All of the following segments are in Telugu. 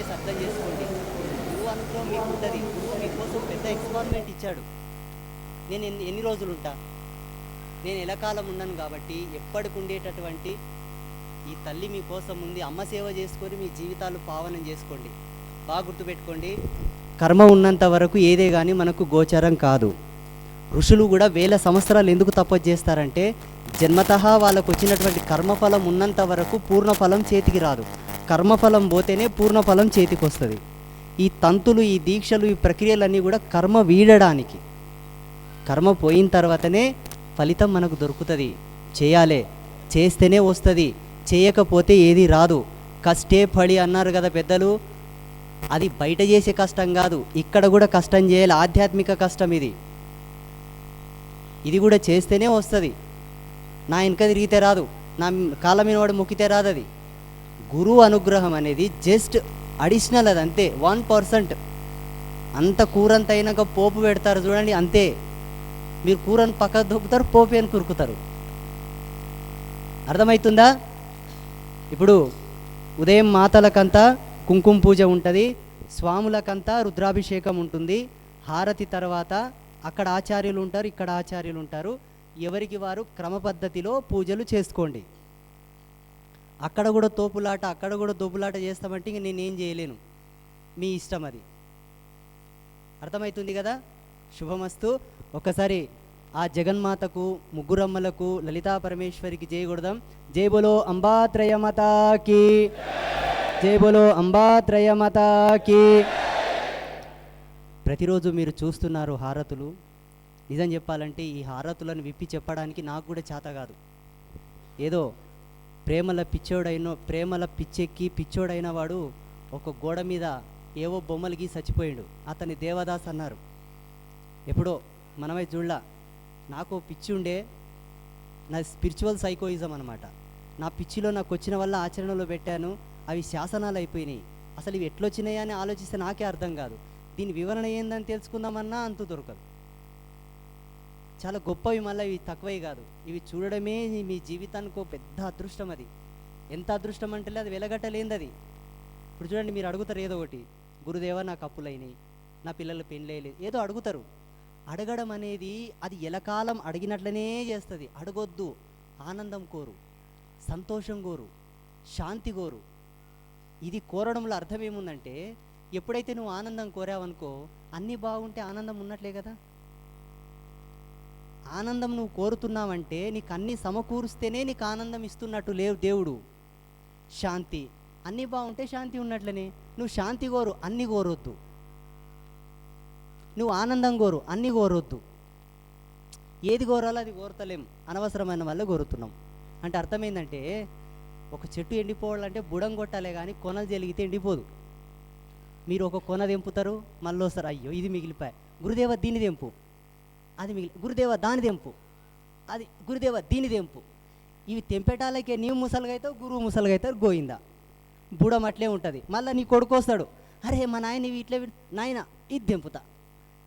దయచేసి అర్థం చేసుకోండి. గురువు అనుగ్రహం మీకు ఉంటుంది గురువు మీకోసం పెద్ద ఎక్స్పెరిమెంట్ ఇచ్చాడు. నేను ఎన్ని ఎన్ని రోజులు ఉంటా? నేను ఎలకాలం ఉన్నాను కాబట్టి ఎప్పటికి ఉండేటటువంటి ఈ తల్లి మీకోసం ఉంది. అమ్మ సేవ చేసుకొని మీ జీవితాలు పావనం చేసుకోండి. బాగా గుర్తుపెట్టుకోండి. కర్మ ఉన్నంత వరకు ఏదే కానీ మనకు గోచరం కాదు. ఋషులు కూడా వేల సంవత్సరాలు ఎందుకు తపస్సు చేస్తారంటే జన్మతః వాళ్ళకు వచ్చినటువంటి కర్మఫలం ఉన్నంత వరకు పూర్ణఫలం చేతికి రాదు. కర్మఫలం పోతేనే పూర్ణఫలం చేతికి వస్తుంది ఈ తంతులు ఈ దీక్షలు ఈ ప్రక్రియలన్నీ కూడా కర్మ వీడడానికి. కర్మ పోయిన తర్వాతనే ఫలితం మనకు దొరుకుతుంది. చేయాలే చేస్తేనే వస్తుంది. చేయకపోతే ఏది రాదు. కష్టే పడి అన్నారు కదా పెద్దలు అది బయట చేసే కష్టం కాదు. ఇక్కడ కూడా కష్టం చేయాలి. ఆధ్యాత్మిక కష్టం ఇది. ఇది కూడా చేస్తేనే వస్తుంది. నా వెనక తిరిగితే రాదు. నా కాళ్ళ మీద వాడు మొక్కితే రాదు అది గురువు అనుగ్రహం అనేది జస్ట్ అడిషనల్ అది అంతే. వన్ పర్సెంట్ అంత కూరంత అయినాక పోపు పెడతారు చూడండి అంతే. మీరు కూరను పక్కకు దొక్కుతారు పోపు అని కురుకుతారు అర్థమవుతుందా ఇప్పుడు ఉదయం మాతలకంతా కుంకుమ పూజ ఉంటుంది స్వాములకంతా రుద్రాభిషేకం ఉంటుంది హారతి తర్వాత అక్కడ ఆచార్యులు ఉంటారు ఇక్కడ ఆచార్యులు ఉంటారు. ఎవరికి వారు క్రమ పద్ధతిలో పూజలు చేసుకోండి. అక్కడ కూడా తోపులాట అక్కడ కూడా తోపులాట చేస్తామంటే ఇంక నేనేం చేయలేను. మీ ఇష్టం అది. అర్థమవుతుంది కదా? శుభమస్తు. ఒకసారి ఆ జగన్మాతకు ముగ్గురమ్మలకు లలితా పరమేశ్వరికి జై కొడదాం. జై బోలో అంబాత్రయ జై బోలో అంబాత్రయ ప్రతిరోజు మీరు చూస్తున్నారు హారతులు. నిజం చెప్పాలంటే ఈ హారతులను విప్పి చెప్పడానికి నాకు కూడా చేత కాదు. ఏదో ప్రేమల పిచ్చోడైన ప్రేమల పిచ్చెక్కి పిచ్చోడైన వాడు ఒక గోడ మీద ఏవో బొమ్మలు గీసి చచ్చిపోయాడు. అతని దేవదాస్ అన్నారు. ఎప్పుడో మనమే చూడలా నాకు పిచ్చి ఉండే నా స్పిరిచువల్ సైకోయిజం అనమాట నా పిచ్చిలో నాకు వచ్చిన వల్ల ఆచరణలో పెట్టాను అవి శాసనాలు అయిపోయినాయి. అసలు ఇవి ఎట్లొచ్చినాయి అని ఆలోచిస్తే నాకే అర్థం కాదు. దీని వివరణ ఏందని తెలుసుకుందామన్నా అంతు దొరకదు. చాలా గొప్పవి మళ్ళీ ఇవి తక్కువే కాదు. ఇవి చూడడమే మీ జీవితానికి పెద్ద అదృష్టం అది. ఎంత అదృష్టం అంటే అది వెలగట్టలేంది అది ఇప్పుడు చూడండి మీరు అడుగుతారు ఏదో ఒకటి. గురుదేవా నాకు అప్పులైనాయి. నా పిల్లల పెళ్ళలేదు ఏదో అడుగుతారు. అడగడం అనేది అది ఎలకాలం అడిగినట్లనే చేస్తుంది. అడగొద్దు. ఆనందం కోరు. సంతోషం కోరు. శాంతి కోరు. ఇది కోరడంలో అర్థం ఏముందంటే ఎప్పుడైతే నువ్వు ఆనందం కోరావనుకో అన్నీ బాగుంటే ఆనందం ఉన్నట్లే కదా? ఆనందం నువ్వు కోరుతున్నావంటే నీకు అన్నీ సమకూరుస్తేనే నీకు ఆనందం ఇస్తున్నట్టు లేవు దేవుడు. శాంతి. అన్నీ బాగుంటే శాంతి ఉన్నట్లనే. నువ్వు శాంతి కోరు అన్నీ కోరొద్దు. నువ్వు ఆనందం కోరు అన్నీ కోరొద్దు. ఏది కోరాలో అది కోరతలేం. అనవసరమైన వల్ల కోరుతున్నాం. అంటే అర్థమైందంటే ఒక చెట్టు ఎండిపోవాలంటే బుడం కొట్టాలే కానీ కొనలు జరిగితే ఎండిపోదు. మీరు ఒక కొన తెంపుతారు మళ్ళీ వస్తారు అయ్యో ఇది మిగిలిపోయి. గురుదేవ దీని తెంపు. అది మిగిలి గురుదేవ దాని తెంపు. అది గురుదేవ దీని తెంపు. ఇవి తెంపేటాలకే నీవు ముసలుగా గురువు ముసలుగా గోయిందా? బుడం అట్లే ఉంటుంది. మళ్ళీ నీ కొడుకు వస్తాడు. అరే మా నాయన ఇవి ఇట్లే నాయన ఇది తెంపుతా.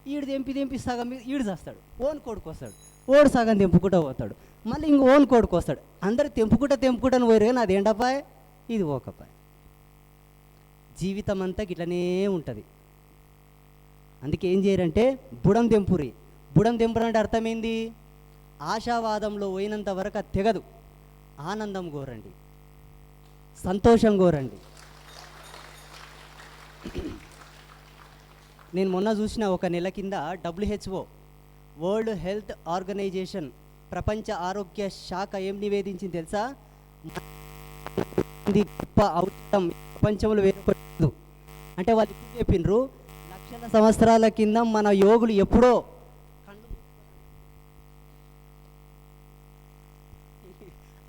ఈడు తెంపి తెంపి సగం ఈడు చేస్తాడు. ఓన్ కొడుకు వస్తాడు. ఓడు సగం తెంపుకుంటూ పోతాడు. మళ్ళీ ఇంక ఓన్ కొడుకు వస్తాడు. అందరు తెంపుకుంటా తెంపుకుంటాను పోయారు కానీ అదేంటపాయ్ ఇది ఓకపాయ్ జీవితం అంతా ఇట్లనే ఉంటుంది. అందుకే ఏం చేయరంటే బుడం తెంపురి బుడం తెంపురు అంటే అర్థమైంది? ఆశావాదంలో పోయినంత వరకు అది తెగదు. ఆనందం కోరండి. సంతోషం కోరండి. నేను మొన్న చూసిన ఒక నెల కింద డబ్ల్యూహెచ్ఓ వరల్డ్ హెల్త్ ఆర్గనైజేషన్ ప్రపంచ ఆరోగ్య శాఖ ఏం నివేదించింది తెలుసా? గొప్ప అవసరం ప్రపంచంలో వేరుపడదు. అంటే వాళ్ళు చెప్పిండ్రు లక్షల సంవత్సరాల కింద మన యోగులు ఎప్పుడో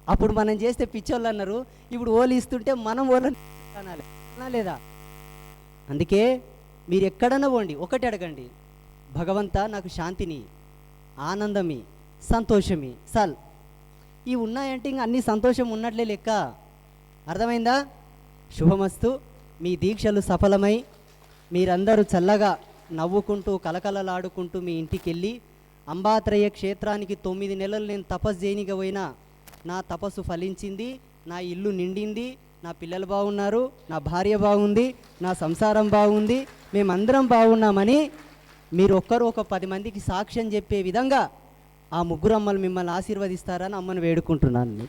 అప్పుడు మనం చేస్తే పిచ్చోళ్ళు అన్నారు. ఇప్పుడు ఓలు ఇస్తుంటే మనం ఓలు అనాలి. లేదా అందుకే మీరు ఎక్కడన్నా పోండి ఒకటి అడగండి. భగవంత నాకు శాంతిని ఆనందమి సంతోషమి. సల్. ఇవి ఉన్నాయంటే ఇంకా అన్ని సంతోషం ఉన్నట్లే లెక్క. అర్థమైందా? శుభమస్తు. మీ దీక్షలు సఫలమై మీరందరూ చల్లగా నవ్వుకుంటూ కలకలలాడుకుంటూ మీ ఇంటికి వెళ్ళి అంబాత్రయ క్షేత్రానికి తొమ్మిది నెలలు నేను తపస్సు చేయనికి పోయినా నా తపస్సు ఫలించింది నా ఇల్లు నిండింది నా పిల్లలు బాగున్నారు నా భార్య బాగుంది నా సంసారం బాగుంది మేమందరం బాగున్నామని మీరు ఒక్కరు ఒక పది మందికి సాక్ష్యం చెప్పే విధంగా ఆ ముగ్గురు అమ్మలు మిమ్మల్ని ఆశీర్వదిస్తారని అమ్మను వేడుకుంటున్నాను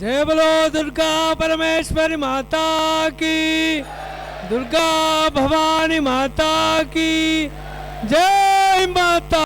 జయ బలో దుర్గా పరమేశ్వరి మాతాకి. దుర్గా భవాని మాతాకి. జై మాతా